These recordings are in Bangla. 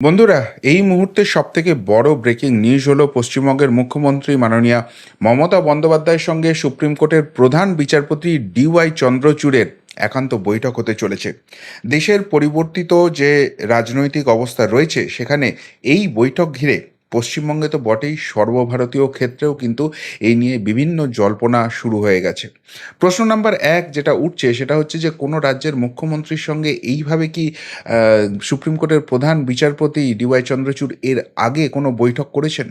বন্ধুরা, এই মুহূর্তের সবথেকে বড় ব্রেকিং নিউজ হলো পশ্চিমবঙ্গের মুখ্যমন্ত্রী মাননীয়া মমতা বন্দ্যোপাধ্যায়ের সঙ্গে সুপ্রিম কোর্টের প্রধান বিচারপতি ডিওয়াই চন্দ্রচূড়ের একান্ত বৈঠক হতে চলেছে। দেশের পরিবর্তিত যে রাজনৈতিক অবস্থা রয়েছে, সেখানে এই বৈঠক ঘিরে পশ্চিমবঙ্গে তো বটেই সর্বভারতীয় ক্ষেত্রেও কিন্তু এই নিয়ে বিভিন্ন জল্পনা শুরু হয়ে গেছে। প্রশ্ন নাম্বার এক যেটা উঠছে সেটা হচ্ছে যে কোনো রাজ্যের মুখ্যমন্ত্রীর সঙ্গে এইভাবে কি সুপ্রিম কোর্টের প্রধান বিচারপতি ডিওয়াই চন্দ্রচূড় এর আগে কোনো বৈঠক করেছেন?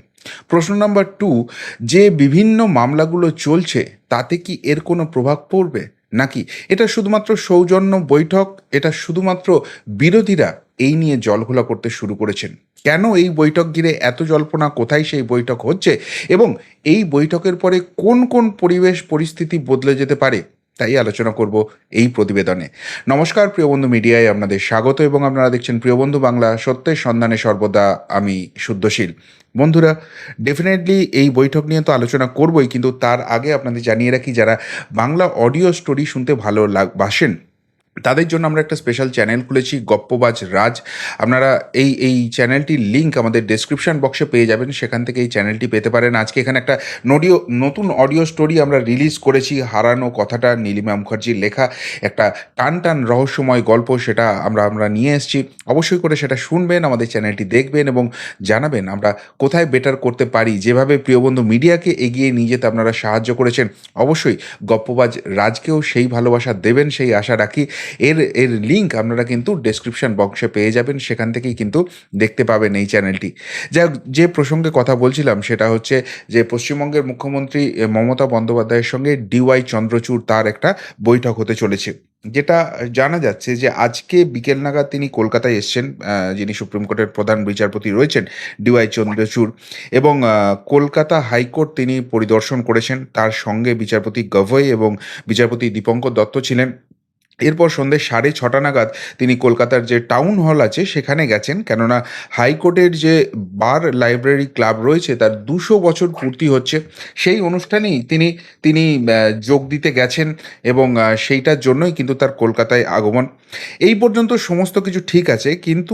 প্রশ্ন নাম্বার টু যে বিভিন্ন মামলাগুলো চলছে তাতে কি এর কোনো প্রভাব পড়বে? নাকি? এটা শুধুমাত্র সৌজন্য বৈঠক, এটা শুধুমাত্র বিরোধীরা এই নিয়ে জলঘোলা করতে শুরু করেছেন। কেন এই বৈঠক ঘিরে এত জল্পনা, কোথায় সেই বৈঠক হচ্ছে এবং এই বৈঠকের পরে কোন কোন পরিবেশ পরিস্থিতি বদলে যেতে পারে? তাই আলোচনা করব এই প্রতিবেদনে। নমস্কার, প্রিয় বন্ধু মিডিয়ায় আপনাদের স্বাগত এবং আপনারা দেখছেন প্রিয় বন্ধু বাংলা, সত্যের সন্ধানে সর্বদা আমি শুদ্ধশীল। বন্ধুরা ডেফিনেটলি এই বৈঠক নিয়ে তো আলোচনা করবই, কিন্তু তার আগে আপনাদের জানিয়ে রাখি, যারা বাংলা অডিও স্টোরি শুনতে ভালো লাগ, বাসেন তাদের জন্য আমরা একটা স্পেশাল চ্যানেল খুলেছি, গপ্পবাজ রাজ। আপনারা এই এই চ্যানেলটির লিঙ্ক আমাদের ডেসক্রিপশন বক্সে পেয়ে যাবেন, সেখান থেকে এই চ্যানেলটি পেতে পারেন। আজকে এখানে একটা নডিও, নতুন অডিও স্টোরি আমরা রিলিজ করেছি, হারানো কথাটা, নীলিমা মুখার্জির লেখা, একটা টান টান রহস্যময় গল্প সেটা আমরা আমরা নিয়ে এসেছি। অবশ্যই করে সেটা শুনবেন, আমাদের চ্যানেলটি দেখবেন এবং জানাবেন আমরা কোথায় বেটার করতে পারি। যেভাবে প্রিয়বন্ধু মিডিয়াকে এগিয়ে নিয়ে যেতে আপনারা সাহায্য করেছেন, অবশ্যই গপ্পবাজ রাজকেও সেই ভালোবাসা দেবেন, সেই আশা রাখি। এর এর লিঙ্ক আপনারা কিন্তু ডেসক্রিপশন বক্সে পেয়ে যাবেন, সেখান থেকেই কিন্তু দেখতে পাবেন এই চ্যানেলটি যা যে প্রসঙ্গে কথা বলছিলাম, সেটা হচ্ছে যে পশ্চিমবঙ্গের মুখ্যমন্ত্রী মমতা বন্দ্যোপাধ্যায়ের সঙ্গে ডিওয়াই চন্দ্রচূড় তার একটা বৈঠক হতে চলেছে। যেটা জানা যাচ্ছে যে আজকে বিকেল নাগাদ তিনি কলকাতায় এসছেন যিনি সুপ্রিম কোর্টের প্রধান বিচারপতি রয়েছেন ডিওয়াই চন্দ্রচূড়। এবং কলকাতা হাইকোর্ট তিনি পরিদর্শন করেছেন। তার সঙ্গে বিচারপতি গভৈ এবং বিচারপতি দীপঙ্কর দত্ত ছিলেন। এরপর সন্ধ্যে সাড়ে ছটা নাগাদ তিনি কলকাতার যে টাউন হল আছে, সেখানে গেছেন। কেননা হাইকোর্টের যে বার লাইব্রেরি ক্লাব রয়েছে, তার দুশো বছর পূর্তি হচ্ছে। সেই অনুষ্ঠানেই তিনি তিনি যোগ দিতে গেছেন এবং সেইটার জন্যই কিন্তু তার কলকাতায় আগমন। এই পর্যন্ত সমস্ত কিছু ঠিক আছে, কিন্তু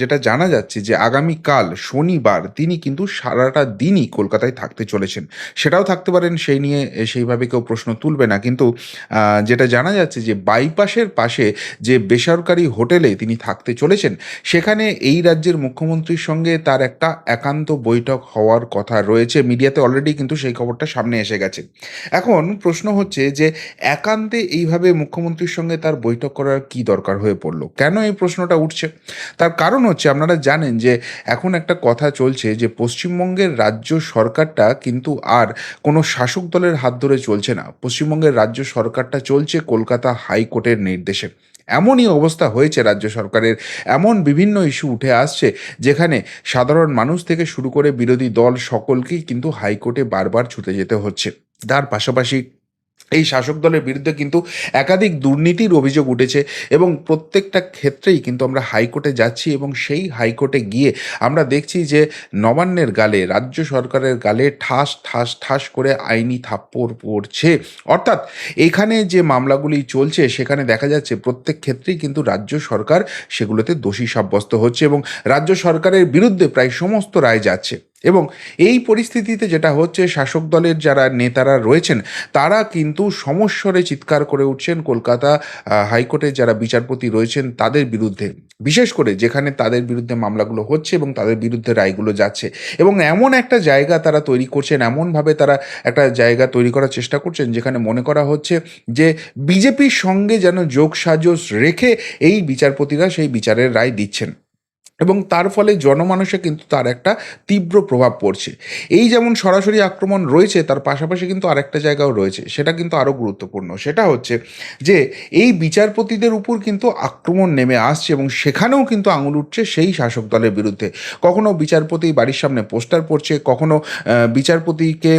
যেটা জানা যাচ্ছে যে আগামীকাল শনিবার তিনি কিন্তু সারাটা দিনই কলকাতায় থাকতে চলেছেন। সেটাও থাকতে পারেন, সেই নিয়ে সেইভাবে কেউ প্রশ্ন তুলবে না। কিন্তু যেটা জানা যাচ্ছে যে বাইপাসের পাশে যে বেসরকারি হোটেলে তিনি থাকতে চলেছেন, সেখানে এই রাজ্যের মুখ্যমন্ত্রীর সঙ্গে তার একটা একান্ত বৈঠক হওয়ার কথা রয়েছে। মিডিয়াতে অলরেডি কিন্তু সেই খবরটা সামনে এসে গেছে। এখন প্রশ্ন হচ্ছে যে একান্তে এইভাবে মুখ্যমন্ত্রীর সঙ্গে তার বৈঠক করার কী দরকার? হয়ে পড়ল। কেন এই প্রশ্নটা উঠছে? তার কারণ হচ্ছে, আপনারা জানেন যে এখন একটা কথা চলছে যে পশ্চিমবঙ্গের রাজ্য সরকারটা কিন্তু আর কোনো শাসক দলের হাত ধরে চলছে না। পশ্চিমবঙ্গের রাজ্য সরকারটা চলছে কলকাতা হাইকোর্টের নির্দেশে। এমনই অবস্থা হয়েছে রাজ্য সরকারের। এমন বিভিন্ন ইস্যু উঠে আসছে যেখানে সাধারণ মানুষ থেকে শুরু করে বিরোধী দল সকলকেই কিন্তু হাইকোর্টে বারবার ছুটে যেতে হচ্ছে। তার পাশাপাশি এই শাসক দলের বিরুদ্ধে কিন্তু একাধিক দুর্নীতির অভিযোগ উঠেছে এবং প্রত্যেকটা ক্ষেত্রেই কিন্তু আমরা হাইকোর্টে যাচ্ছি এবং সেই হাইকোর্টে গিয়ে আমরা দেখছি যে নবান্নের গালে, রাজ্য সরকারের গালে ঠাস ঠাস ঠাস করে আইনি থাপ্পড় পড়ছে। অর্থাৎ এখানে যে মামলাগুলি চলছে, সেখানে দেখা যাচ্ছে প্রত্যেক ক্ষেত্রেই কিন্তু রাজ্য সরকার সেগুলোতে দোষী সাব্যস্ত হচ্ছে এবং রাজ্য সরকারের বিরুদ্ধে প্রায় সমস্ত রায় যাচ্ছে। এবং এই পরিস্থিতিতে যেটা হচ্ছে, শাসক দলের যারা নেতারা রয়েছেন, তারা কিন্তু সমস্বরে চিৎকার করে উঠছেন। কলকাতা হাইকোর্টের যারা বিচারপতি রয়েছেন, তাদের বিরুদ্ধে। বিশেষ করে যেখানে তাদের বিরুদ্ধে মামলাগুলো হচ্ছে এবং তাদের বিরুদ্ধে রায়গুলো যাচ্ছে। এবং এমন একটা জায়গা তারা তৈরি করছেন, এমনভাবে তারা একটা জায়গা তৈরি করার চেষ্টা করছেন, যেখানে মনে করা হচ্ছে যে বিজেপির সঙ্গে যেন যোগ সাজস রেখে এই বিচারপতিরা সেই বিচারের রায় দিচ্ছেন। এবং তার ফলে জনমানসে কিন্তু তার একটা তীব্র প্রভাব পড়ছে। এই যেমন সরাসরি আক্রমণ রয়েছে, তার পাশাপাশি কিন্তু আরেকটা জায়গাও রয়েছে, সেটা কিন্তু আরও গুরুত্বপূর্ণ। সেটা হচ্ছে যে, এই বিচারপতিদের উপর কিন্তু আক্রমণ নেমে আসছে এবং সেখানেও কিন্তু আঙুল উঠছে সেই শাসক দলের বিরুদ্ধে। কখনো বিচারপতি বাড়ির সামনে পোস্টার পড়ছে, কখনো বিচারপতিকে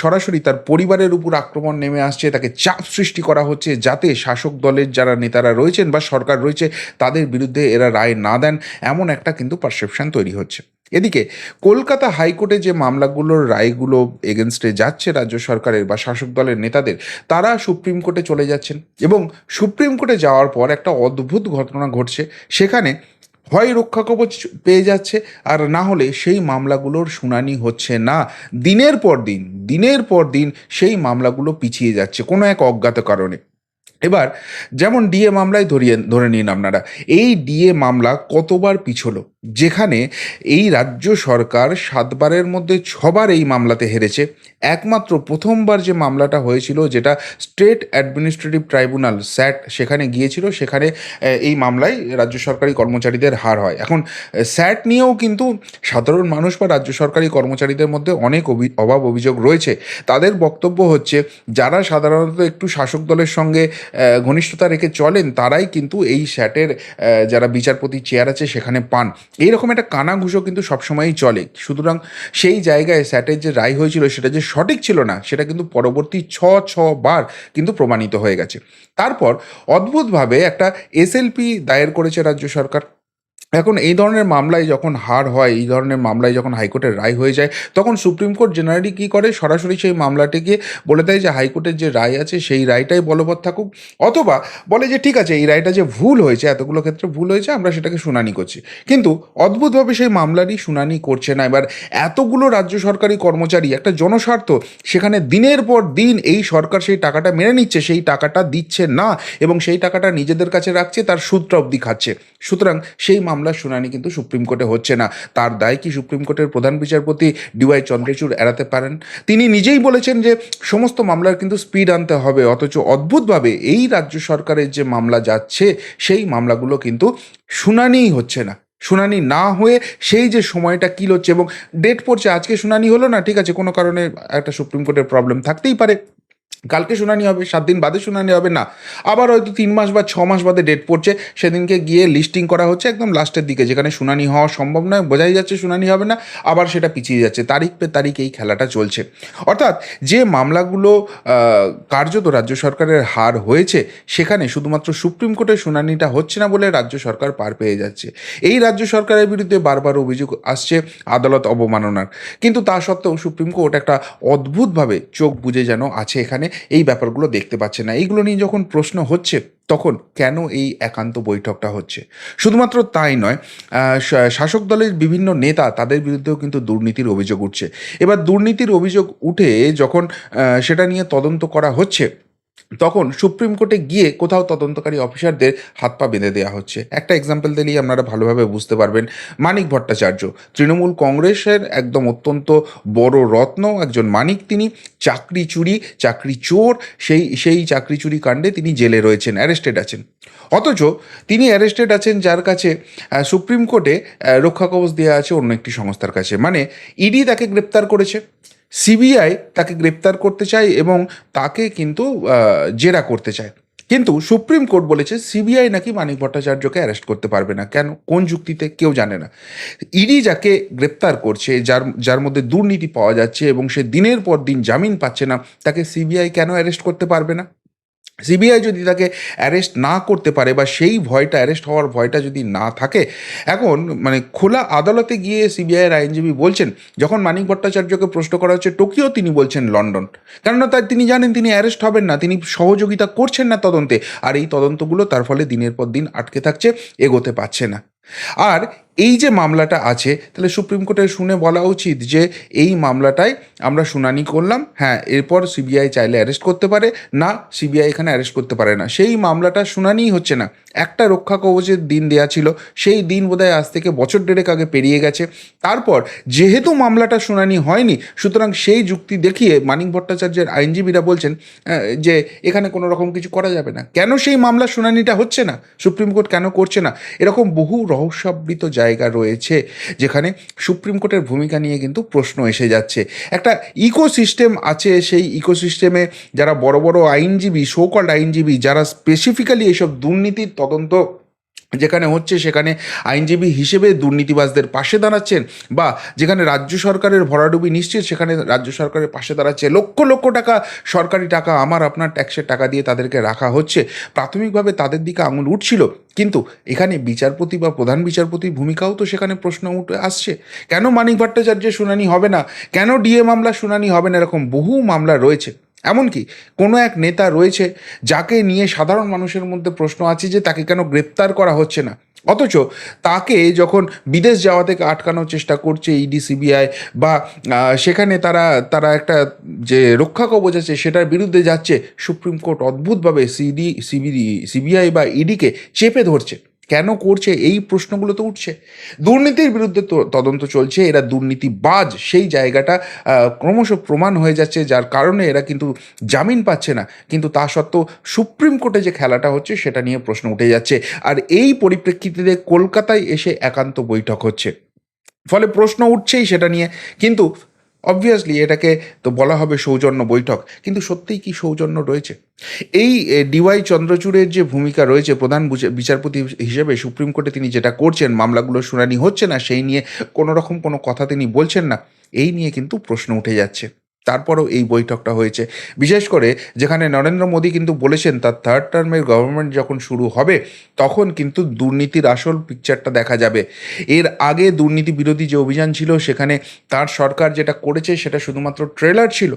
সরাসরি তার পরিবারের উপর আক্রমণ নেমে আসছে, তাকে চাপ সৃষ্টি করা হচ্ছে যাতে শাসক দলের যারা নেতারা রয়েছেন বা সরকার রয়েছে, তাদের বিরুদ্ধে এরা রায় না দেন। এমন একটা কিন্তু পারসেপশন তৈরি হচ্ছে। এদিকে, কলকাতা হাইকোর্টে যে মামলাগুলোর রায়গুলো এগেনস্টে যাচ্ছে রাজ্য সরকারের বা শাসক দলের নেতাদের, তারা সুপ্রিম কোর্টে চলে যাচ্ছেন এবং সুপ্রিম কোর্টে যাওয়ার পর একটা অদ্ভুত ঘটনা ঘটছে। সেখানে হয় রক্ষা কবচ পেয়ে যাচ্ছে আর না হলে সেই মামলাগুলোর শুনানি হচ্ছে না। দিনের পর দিন, দিনের পর দিন সেই মামলাগুলো পিছিয়ে যাচ্ছে কোনো এক অজ্ঞাত কারণে। এবার যেমন ডিএ মামলায় ধরিয়ে ধরে নিন আপনারা এই ডিএ মামলা কতবার পিছলো? যেখানে এই রাজ্য সরকার সাতবারের মধ্যে ছবার এই মামলাতে হেরেছে। একমাত্র প্রথমবার যে মামলাটা হয়েছিল যেটা স্টেট অ্যাডমিনিস্ট্রেটিভ ট্রাইব্যুনাল, স্যাট, সেখানে গিয়েছিল, সেখানে এই মামলায় রাজ্য সরকারি কর্মচারীদের হার হয়। এখন স্যাট নিয়েও কিন্তু সাধারণ মানুষ বা রাজ্য সরকারি কর্মচারীদের মধ্যে অনেক অভি- অভাব অভিযোগ রয়েছে। তাদের বক্তব্য হচ্ছে, যারা সাধারণত একটু শাসক দলের সঙ্গে ঘনিষ্ঠতা রেখে চলেন, তারাই কিন্তু এই স্যাটের যারা বিচারপতি চেয়ার আছে, সেখানে পান। এইরকম একটা কানাঘুষো কিন্তু সবসময়ই চলে। সুতরাং সেই জায়গায় স্যাটের যে রায় হয়েছিল, সেটা যে সঠিক ছিল না, সেটা কিন্তু পরবর্তী ছ ছ বার কিন্তু প্রমাণিত হয়ে গেছে। তারপর অদ্ভুতভাবে একটা এসএলপি দায়ের করেছে রাজ্য সরকার। এখন এই ধরনের মামলায় যখন হার হয়, এই ধরনের মামলায় যখন হাইকোর্টের রায় হয়ে যায়, তখন সুপ্রিম কোর্ট জেনারেলি কী করে? সরাসরি সেই মামলাটিকে বলে দেয় যে, হাইকোর্টের যে রায় আছে, সেই রায়টাই বলবৎ থাকুক। অথবা বলে যে, ঠিক আছে, এই রায়টা যে ভুল হয়েছে, এতগুলো ক্ষেত্রে ভুল হয়েছে, আমরা সেটাকে শুনানি করছি। কিন্তু অদ্ভুতভাবে সেই মামলারই শুনানি করছে না। এবার এতগুলো রাজ্য সরকারি কর্মচারী, একটা জনস্বার্থ, সেখানে দিনের পর দিন এই সরকার সেই টাকাটা মেনে নিচ্ছে, সেই টাকাটা দিচ্ছে না এবং সেই টাকাটা নিজেদের কাছে রাখছে, তার সুদটা অবধি খাচ্ছে। সুতরাং সেই মামলার শুনানি কিন্তু সুপ্রিম কোর্টে হচ্ছে না। তার দায় কি সুপ্রিম কোর্টের প্রধান বিচারপতি ডিওয়াই চন্দ্রচূড় এড়াতে পারেন? তিনি নিজেই বলেছেন যে সমস্ত মামলার কিন্তু স্পিড আনতে হবে, অথচ অদ্ভুতভাবে এই রাজ্য সরকারের যে মামলা যাচ্ছে, সেই মামলাগুলো কিন্তু শুনানিই হচ্ছে না। শুনানি না হয়ে সেই যে সময়টা কিল হচ্ছে এবং ডেট পড়ছে, আজকে শুনানি হলো না, ঠিক আছে, কোনো কারণে একটা সুপ্রিম কোর্টের প্রবলেম থাকতেই পারে। কালকে শুনানি হবে, সাত দিন বাদে শুনানি হবে, না। আবার হয়তো তিন মাস বা ছ মাস বাদে ডেট পড়ছে। সেদিনকে গিয়ে লিস্টিং করা হচ্ছে একদম লাস্টের দিকে, যেখানে শুনানি হওয়া সম্ভব নয়, বোঝাই যাচ্ছে শুনানি হবে না, আবার সেটা পিছিয়ে যাচ্ছে। তারিখ পে তারিখ এই খেলাটা চলছে। অর্থাৎ যে মামলাগুলো কার্যত রাজ্য সরকারের হার হয়েছে, সেখানে শুধুমাত্র সুপ্রিম কোর্টের শুনানিটা হচ্ছে না বলে রাজ্য সরকার পার পেয়ে যাচ্ছে। এই রাজ্য সরকারের বিরুদ্ধে বারবার অভিযোগ আসছে আদালত অবমাননার। কিন্তু তা সত্ত্বেও সুপ্রিম কোর্ট একটা অদ্ভুতভাবে চোখ বুজে যেন আছে এখানে। এই ব্যাপারগুলো দেখতে পাচ্ছে না। এইগুলো নিয়ে যখন প্রশ্ন হচ্ছে, তখন কেন এই একান্ত বৈঠকটা হচ্ছে? শুধুমাত্র তাই নয় শাসক দলের বিভিন্ন নেতা তাদের বিরুদ্ধেও কিন্তু দুর্নীতির অভিযোগ উঠছে। এবার দুর্নীতির অভিযোগ উঠে যখন সেটা নিয়ে তদন্ত করা হচ্ছে তখন সুপ্রিম কোর্টে গিয়ে কোথাও তদন্তকারী অফিসারদের হাত পা বেঁধে দেওয়া হচ্ছে। একটা এক্সাম্পল দিলেই আপনারা ভালোভাবে বুঝতে পারবেন। মানিক ভট্টাচার্য, তৃণমূল কংগ্রেসের একদম অত্যন্ত বড় রত্ন, একজন মানিক তিনি, চাকরি চুরি, চাকরি চোর, সেই সেই চাকরি চুরি কাণ্ডে তিনি জেলে রয়েছেন অ্যারেস্টেড আছেন। অথচ তিনি অ্যারেস্টেড আছেন যার কাছে সুপ্রিম কোর্টে রক্ষা কবচ দেওয়া আছে অন্য একটি সংস্থার কাছে। মানে ইডি তাকে গ্রেপ্তার করেছে। সিবিআই তাকে গ্রেপ্তার করতে চায় এবং তাকে কিন্তু জেরা করতে চায়। কিন্তু সুপ্রিম কোর্ট বলেছে সিবিআই নাকি মানিক ভট্টাচার্যকে অ্যারেস্ট করতে পারবে না। কেন? কোন যুক্তিতে? কেউ জানে না। ইডি যাকে গ্রেপ্তার করছে, যার যার মধ্যে দুর্নীতি পাওয়া যাচ্ছে এবং সে দিনের পর দিন জামিন পাচ্ছে না, তাকে সিবিআই কেন অ্যারেস্ট করতে পারবে না? সিবিআই যদি তাকে অ্যারেস্ট না করতে পারে বা সেই ভয়টা, অ্যারেস্ট হওয়ার ভয়টা যদি না থাকে, এখন মানে খোলা আদালতে গিয়ে সিবিআইয়ের আইনজীবী বলছেন, যখন মানিক ভট্টাচার্যকে প্রশ্ন করা হচ্ছে, টোকিও তিনি বলছেন লন্ডন। কেননা তাই তিনি জানেন তিনি অ্যারেস্ট হবেন না, তিনি সহযোগিতা করছেন না তদন্তে, আর এই তদন্তগুলো তার ফলে দিনের পর দিন আটকে থাকছে, এগোতে পারছে না। আর এই যে মামলাটা আছে, তাহলে সুপ্রিম কোর্টের শুনে বলা উচিত যে এই মামলাটায় আমরা শুনানি করলাম হ্যাঁ এরপর সিবিআই চাইলে অ্যারেস্ট করতে পারে, না, সিবিআই এখানে অ্যারেস্ট করতে পারে না। সেই মামলাটা শুনানিই হচ্ছে না। একটা রক্ষা কবচের দিন দেয়া ছিল, সেই দিন বোধহয় আজ থেকে বছর দেড়েক আগে পেরিয়ে গেছে। তারপর যেহেতু মামলাটা শুনানি হয়নি, সুতরাং সেই যুক্তি দেখিয়ে মানিক ভট্টাচার্যের আইনজীবীরা বলছেন যে এখানে কোনো রকম কিছু করা যাবে না। কেন সেই মামলার শুনানিটা হচ্ছে না? সুপ্রিম কোর্ট কেন করছে না? এরকম বহু রহস্যাবৃত জায়গা রয়েছে যেখানে সুপ্রিম কোর্টের ভূমিকা নিয়ে কিন্তু প্রশ্ন এসে যাচ্ছে। একটা ইকোসিস্টেম আছে সেই ইকোসিস্টেমে যারা বড় বড় আইনজীবী সোকল্ড আইনজীবী, যারা স্পেসিফিক্যালি এইসব দুর্নীতির তদন্ত যেখানে হচ্ছে সেখানে আইনজীবী হিসেবে দুর্নীতিবাজদের পাশে দাঁড়াচ্ছেন বা যেখানে রাজ্য সরকারের ভরাডুবি নিশ্চিত, সেখানে রাজ্য সরকারের পাশে দাঁড়াচ্ছে। লক্ষ লক্ষ টাকা, সরকারি টাকা, আমার, আপনার ট্যাক্সের টাকা দিয়ে তাদেরকে রাখা হচ্ছে। প্রাথমিকভাবে তাদের দিকে আঙুল উঠছিল, কিন্তু এখানে বিচারপতি বা প্রধান বিচারপতির ভূমিকাও তো সেখানে প্রশ্ন উঠে আসছে। কেন মানিক ভট্টাচার্যের শুনানি হবে না? কেন ডিএ মামলা শুনানি হবে না? এরকম বহু মামলা রয়েছে। এমনকি কোনো এক নেতা রয়েছে যাকে নিয়ে সাধারণ মানুষের মধ্যে প্রশ্ন আছে যে তাকে কেন গ্রেপ্তার করা হচ্ছে না। অথচ তাকে যখন বিদেশ যাওয়া থেকে আটকানোর চেষ্টা করছে ইডি সিবিআই বা সেখানে তারা তারা একটা যে রক্ষা কবচ আছে সেটার বিরুদ্ধে যাচ্ছে সুপ্রিম কোর্ট অদ্ভুতভাবে সিডি সিবিডি সিবিআই বা ইডিকে চেপে ধরছে। কেন করছে? এই প্রশ্নগুলো তো উঠছে। দুর্নীতির বিরুদ্ধে তদন্ত চলছে, এরা দুর্নীতিবাজ। সেই জায়গাটা ক্রমশ প্রমাণ হয়ে যাচ্ছে, যার কারণে এরা কিন্তু জামিন পাচ্ছে না। কিন্তু তা সত্ত্বেও সুপ্রিম কোর্টে যে খেলাটা হচ্ছে, সেটা নিয়ে প্রশ্ন উঠে যাচ্ছে। আর এই পরিপ্রেক্ষিতে কলকাতায় এসে একান্ত বৈঠক হচ্ছে। ফলে প্রশ্ন উঠছেই সেটা নিয়ে। কিন্তু অবভিয়াসলি এটাকে তো বলা হবে সৌজন্য বৈঠক, কিন্তু সত্যিই কি সৌজন্য রয়েছে? এই ডিওয়াই চন্দ্রচূড়ের যে ভূমিকা রয়েছে, প্রধান বিচারপতি হিসেবে সুপ্রিম কোর্টে তিনি যেটা করছেন মামলাগুলো শুনানি হচ্ছে না, সেই নিয়ে কোনো রকম কোনো কথা তিনি বলছেন না, এই নিয়ে কিন্তু প্রশ্ন উঠে যাচ্ছে। তারপরও এই বৈঠকটা হয়েছে। বিশেষ করে যেখানে নরেন্দ্র মোদী কিন্তু বলেছেন তার থার্ড টার্মের গভর্নমেন্ট যখন শুরু হবে, তখন কিন্তু দুর্নীতির আসল পিকচারটা দেখা যাবে। এর আগে দুর্নীতি বিরোধী যে অভিযান ছিল, সেখানে তার সরকার যেটা করেছে, সেটা শুধুমাত্র ট্রেলার ছিল।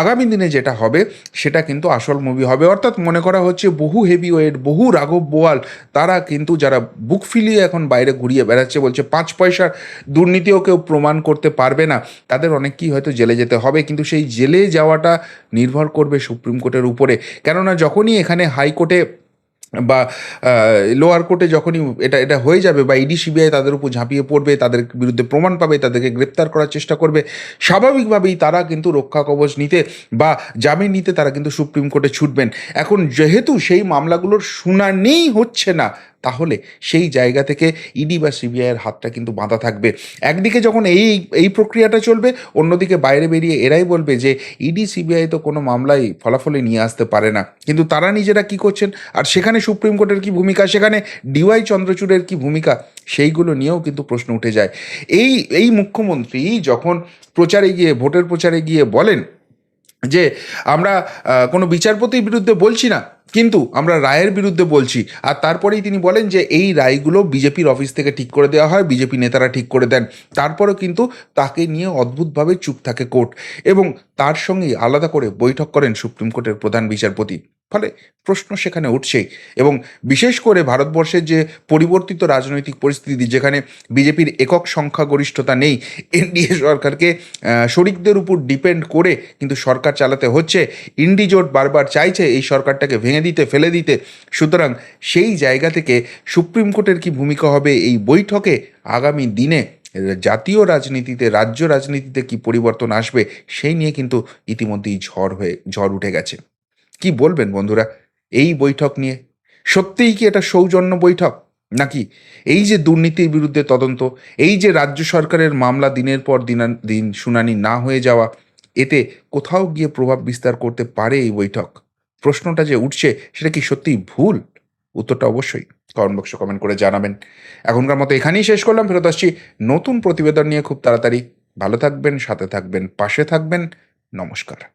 আগামী দিনে যেটা হবে, সেটা কিন্তু আসল মুভি হবে। অর্থাৎ মনে করা হচ্ছে বহু হেভি ওয়েট বহু রাঘব বোয়াল, তারা কিন্তু যারা বুক ফিলিয়ে এখন বাইরে ঘুরিয়ে বেড়াচ্ছে, বলছে পাঁচ পয়সার দুর্নীতিও কেউ প্রমাণ করতে পারবে না। তাদের অনেককেই হয়তো জেলে যেতে হবে, কিন্তু সেই জেলে যাওয়াটা নির্ভর করবে সুপ্রিম কোর্টের উপরে। কেননা যখনই এখানে হাইকোর্টে বা লোয়ার কোর্টে যখনই এটা এটা হয়ে যাবে বা ইডি সিবিআই তাদের উপর ঝাঁপিয়ে পড়বে, তাদের বিরুদ্ধে প্রমাণ পাবে, তাদেরকে গ্রেপ্তার করার চেষ্টা করবে, স্বাভাবিকভাবেই তারা কিন্তু রক্ষা কবচ নিতে বা জামিন নিতে তারা কিন্তু সুপ্রিম কোর্টে ছুটবেন। এখন যেহেতু সেই মামলাগুলোর শুনানিই হচ্ছে না তাহলে সেই জায়গা থেকে ইডি বা সিবিআইয়ের হাতটা কিন্তু বাঁধা থাকবে। একদিকে যখন এই এই প্রক্রিয়াটা চলবে, অন্যদিকে বাইরে বেরিয়ে এরাই বলবে যে ইডি সিবিআই তো কোনো মামলায় ফলাফলে নিয়ে আসতে পারে না। কিন্তু তারা নিজেরা কি করছেন? আর সেখানে সুপ্রিম কোর্টের কি ভূমিকা? সেখানে ডিওয়াই চন্দ্রচূড়ের কি ভূমিকা? সেইগুলো নিয়েও কিন্তু প্রশ্ন উঠে যায়। এই এই মুখ্যমন্ত্রী যখন প্রচারে গিয়ে, ভোটের প্রচারে গিয়ে বলেন যে আমরা কোনো বিচারপতির বিরুদ্ধে বলছি না কিন্তু আমরা রায়ের বিরুদ্ধে বলছি। আর তারপরেই তিনি বলেন যে এই রায়গুলো বিজেপির অফিস থেকে ঠিক করে দেওয়া হয়, বিজেপি নেতারা ঠিক করে দেন। তারপরও কিন্তু তাকে নিয়ে অদ্ভুতভাবে চুপ থাকে কোর্ট। এবং তার সঙ্গে আলাদা করে বৈঠক করেন সুপ্রিম কোর্টের প্রধান বিচারপতি। ফলে প্রশ্ন সেখানে উঠছেই। এবং বিশেষ করে ভারতবর্ষের যে পরিবর্তিত রাজনৈতিক পরিস্থিতি, যেখানে বিজেপির একক সংখ্যাগরিষ্ঠতা নেই, এনডিএ সরকারকে শরিকদের উপর ডিপেন্ড করে কিন্তু সরকার চালাতে হচ্ছে। ইন্ডিজোট বারবার চাইছে এই সরকারটাকে ভেঙে দিতে, ফেলে দিতে। সুতরাং সেই জায়গা থেকে সুপ্রিম কোর্টের কি ভূমিকা হবে এই বৈঠকে আগামী দিনে জাতীয় রাজনীতিতে, রাজ্য রাজনীতিতে কি পরিবর্তন আসবে, সেই নিয়ে কিন্তু ইতিমধ্যেই ঝড় হয়ে, ঝড় উঠে গেছে। কি বলবেন বন্ধুরা? এই বৈঠক নিয়ে সত্যিই কি এটা সৌজন্য বৈঠক? নাকি এই যে দুর্নীতির বিরুদ্ধে তদন্ত, এই যে রাজ্য সরকারের মামলা দিনের পর দিনান- দিন শুনানি না হয়ে যাওয়া, এতে কোথাও গিয়ে প্রভাব বিস্তার করতে পারে এই বৈঠক? প্রশ্নটা যে উঠছে, সেটা কি সত্যিই ভুল? উত্তরটা অবশ্যই কমেন্ট বক্সে কমেন্ট করে জানাবেন। এখনকার মতো এখানেই শেষ করলাম, ফেরত আসছি নতুন প্রতিবেদন নিয়ে খুব তাড়াতাড়ি। ভালো থাকবেন, সাথে থাকবেন, পাশে থাকবেন। নমস্কার।